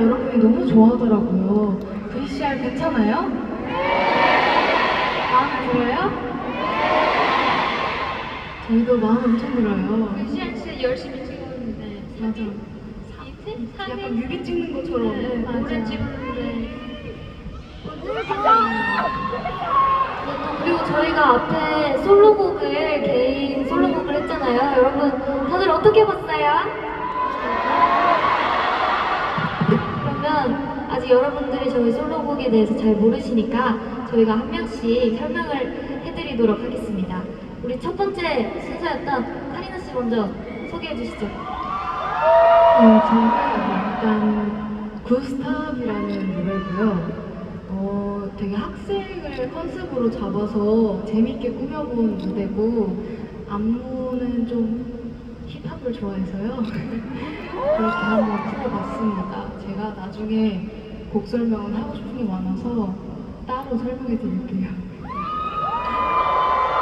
여러분이 너무 좋아하더라고요. VCR 괜찮아요? 마음에 들어요? 저희도 마음 엄청 들어요. 시안 씨 열심히 찍었는데 맞아. 이틀? 약간 3일? 뮤비 찍는 것처럼. 네, 맞아. 오래 찍었는데 그리고 저희가 앞에 솔로곡을 개인 솔로곡을 했잖아요. 여러분 다들 어떻게 봤어요? 아직 여러분들이 저희 솔로곡에 대해서 잘 모르시니까 저희가 한 명씩 설명을 해드리도록 하겠습니다. 우리 첫 번째 순서였던 카리나 씨 먼저 소개해 주시죠. 네, 저는 일단 구스탑이라는 노래고요. 어, 되게 학생을 컨셉으로 잡아서 재밌게 꾸며본 무대고 안무는 좀 힙합을 좋아해서요. 그렇게 한번 풀어봤습니다. 제가 나중에 곡 설명을 하고 싶은 게 많아서 따로 설명해 드릴게요.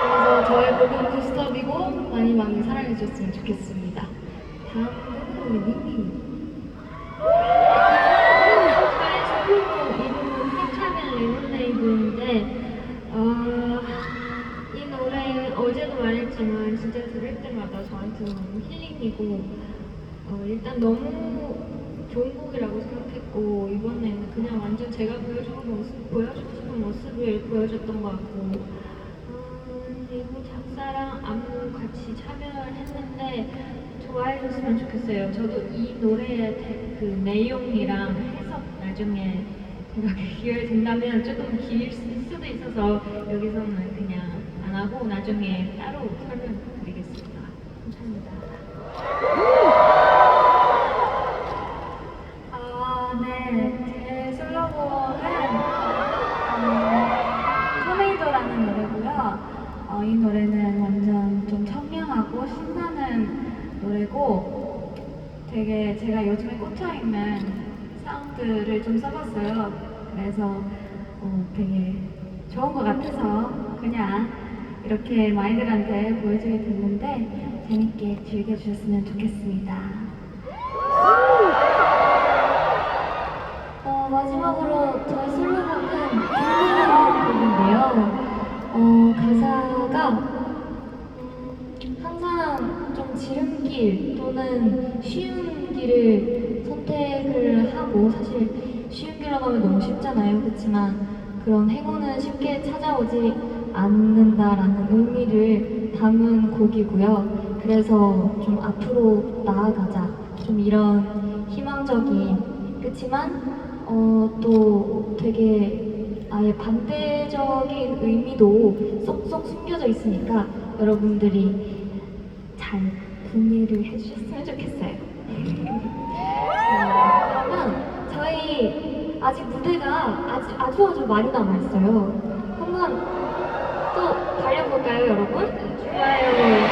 그래서 저의 곡은 구스탑이고 많이 많이 사랑해 주셨으면 좋겠습니다. 어, 이 노래 어제도 말했지만 진짜 들을 때마다 저한테 너무 힐링이고 어, 일단 너무 좋은 곡이라고 생각했고 이번에는 그냥 완전 제가 보여주고 모습, 보여주고 싶은 모습을 보여줬던 것 같고 음, 그리고 작사랑 안무 같이 참여를 했는데 좋아해줬으면 좋겠어요. 저도 이 노래의 대- 그 내용이랑 해석 나중에 제가 기회 된다면 조금 길 수도 있어서 여기서는 그냥 안 하고 나중에 따로 설명드리겠습니다. 감사합니다. 아, 네. 제 솔로곡은 음, 토네이도라는 노래고요. 어, 이 노래는 완전 좀 청량하고 신나는 노래고 되게 제가 요즘에 꽂혀있는 사운드를 좀 써봤어요. 그래서 어, 되게 좋은 것 같아서 그냥 이렇게 많이들한테 보여주게 됐는데 재밌게 즐겨주셨으면 좋겠습니다. 어, 마지막으로 저희 솔로곡은 빈민이라는 곡인데요. 어, 가사가 음, 항상 좀 지름길 또는 쉬운 길을 선택을 하고 사실 쉬운 길로 가면 너무 쉽잖아요. 그렇지만 그런 행운은 쉽게 찾아오지 않는다라는 의미를 담은 곡이고요. 그래서 좀 앞으로 나아가자. 좀 이런 희망적인 그렇지만 어, 또 되게 아예 반대적인 의미도 쏙쏙 숨겨져 있으니까 여러분들이 잘 궁리를 해주셨으면 좋겠어요. 어, 그러면 저희 아직 무대가 아주 아주, 아주 많이 남아있어요. 한번 또 달려볼까요, 여러분? 좋아요.